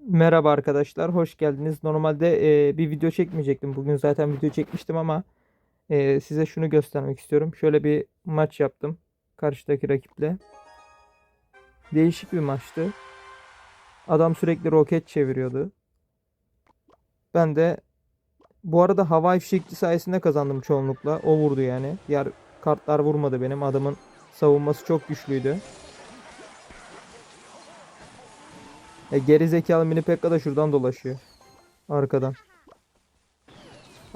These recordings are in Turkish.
Merhaba arkadaşlar, hoş geldiniz. Normalde e, bir video çekmeyecektim. Bugün zaten video çekmiştim ama e, size şunu göstermek istiyorum. Şöyle bir maç yaptım karşıdaki rakiple. Değişik bir maçtı. Adam sürekli roket çeviriyordu. Ben de bu arada hava fişekçi sayesinde kazandım çoğunlukla. O vurdu yani. Diğer kartlar vurmadı benim. Adamın savunması çok güçlüydü. E, geri zekalı mini Pekka da şuradan dolaşıyor. Arkadan.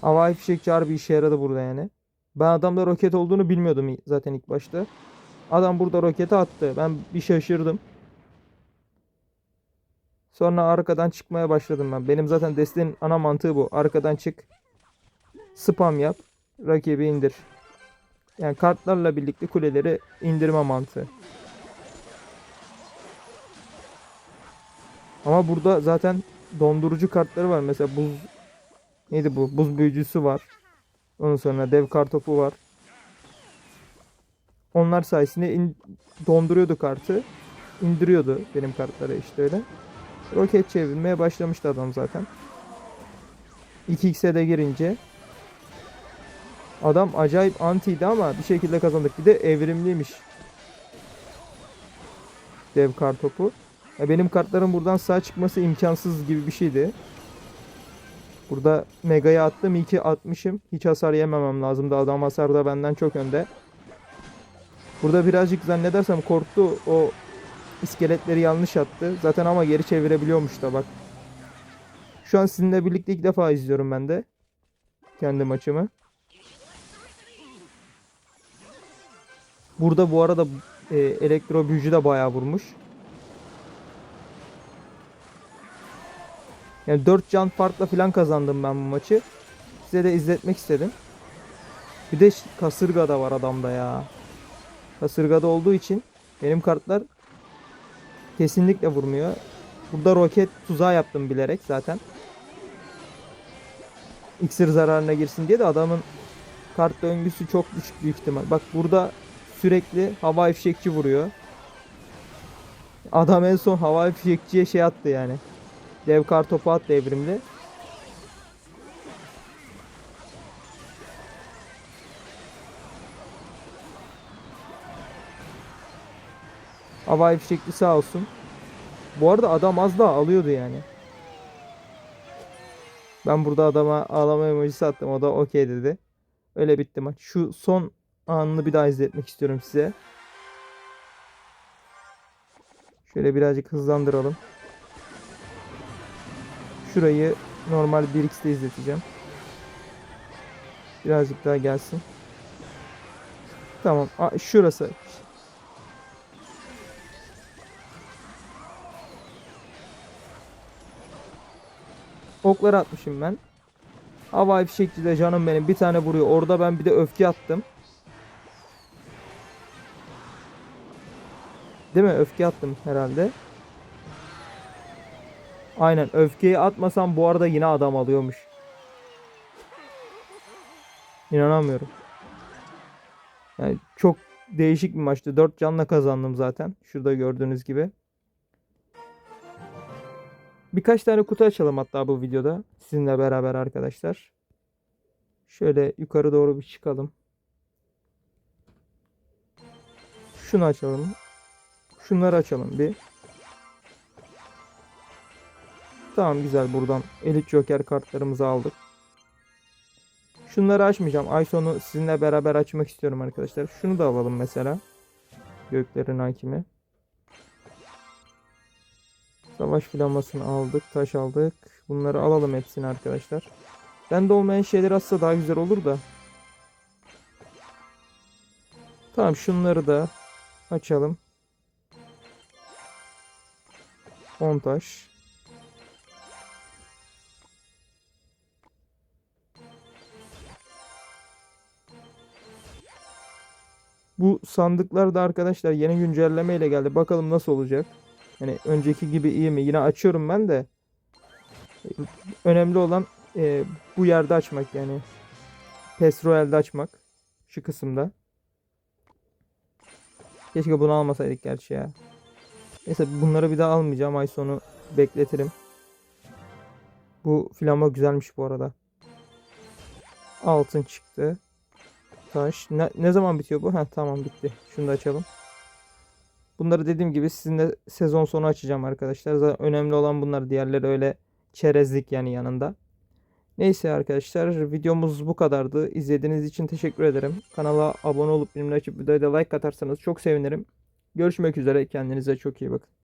Havai fişekçi harbi işe yaradı burada yani. Ben adamda roket olduğunu bilmiyordum zaten ilk başta. Adam burada roketi attı. Ben bir şaşırdım. Sonra arkadan çıkmaya başladım ben. Benim zaten destenin ana mantığı bu. Arkadan çık. Spam yap. Rakibi indir. Yani kartlarla birlikte kuleleri indirme mantığı. Ama burada zaten dondurucu kartları var. Mesela buz neydi bu? Buz büyücüsü var. Ondan sonra dev kartopu var. Onlar sayesinde in- donduruyordu kartı. indiriyordu benim kartları işte öyle. Roket çevirmeye başlamıştı adam zaten. 2x'e de girince adam acayip antiydi ama bir şekilde kazandık. Bir de evrimliymiş. Dev kartopu. Ya benim kartların buradan sağ çıkması imkansız gibi bir şeydi. Burada Mega'ya attım. İyi ki atmışım. Hiç hasar yememem lazımdı. Adam hasar da benden çok önde. Burada birazcık zannedersem korktu. O iskeletleri yanlış attı. Zaten ama geri çevirebiliyormuş da bak. Şu an sizinle birlikte ilk defa izliyorum ben de. Kendi maçımı. Burada bu arada e, elektro büyücü de bayağı vurmuş. Yani 4 can farkla falan kazandım ben bu maçı. Size de izletmek istedim. Bir de kasırga da var adamda ya. Kasırgada olduğu için benim kartlar kesinlikle vurmuyor. Burada roket tuzağı yaptım bilerek zaten. İksir zararına girsin diye de adamın kart döngüsü çok düşük büyük ihtimal. Bak burada sürekli havai fişekçi vuruyor. Adam en son havai fişekçiye şey attı yani. Dev kar topu attı evrimli. Havai fişekli sağ olsun. Bu arada adam az daha alıyordu yani. Ben burada adama ağlama emojisi attım. O da okey dedi. Öyle bitti maç. Şu son anını bir daha izletmek istiyorum size. Şöyle birazcık hızlandıralım. Şurayı normal 1x'te izleteceğim. Birazcık daha gelsin. Tamam. Aa, şurası. Okları atmışım ben. Havai fişekçi de canım benim bir tane vuruyor. Orada ben bir de öfke attım. Değil mi? Öfke attım herhalde. Aynen öfkeyi atmasam bu arada yine adam alıyormuş. İnanamıyorum. Yani çok değişik bir maçtı. 4 canla kazandım zaten. Şurada gördüğünüz gibi. Birkaç tane kutu açalım hatta bu videoda. Sizinle beraber arkadaşlar. Şöyle yukarı doğru bir çıkalım. Şunu açalım. Şunları açalım bir. Tamam güzel buradan Elite Joker kartlarımızı aldık. Şunları açmayacağım. Ay sizinle beraber açmak istiyorum arkadaşlar. Şunu da alalım mesela. Göklerin hakimi. Savaş flamasını aldık. Taş aldık. Bunları alalım hepsini arkadaşlar. Bende olmayan şeyler atsa daha güzel olur da. Tamam şunları da açalım. 10 taş. Bu sandıklar da arkadaşlar yeni güncelleme ile geldi. Bakalım nasıl olacak. Yani önceki gibi iyi mi? Yine açıyorum ben de. Önemli olan e, bu yerde açmak yani. PES Royale'de açmak. Şu kısımda. Keşke bunu almasaydık gerçi ya. Neyse bunları bir daha almayacağım. Ay sonu bekletirim. Bu flama güzelmiş bu arada. Altın çıktı. Taş. Ne, ne zaman bitiyor bu? Ha tamam bitti. Şunu da açalım. Bunları dediğim gibi sizinle sezon sonu açacağım arkadaşlar. Zaten önemli olan bunlar. Diğerleri öyle çerezlik yani yanında. Neyse arkadaşlar videomuz bu kadardı. İzlediğiniz için teşekkür ederim. Kanala abone olup benimle açıp videoya like atarsanız çok sevinirim. Görüşmek üzere. Kendinize çok iyi bakın.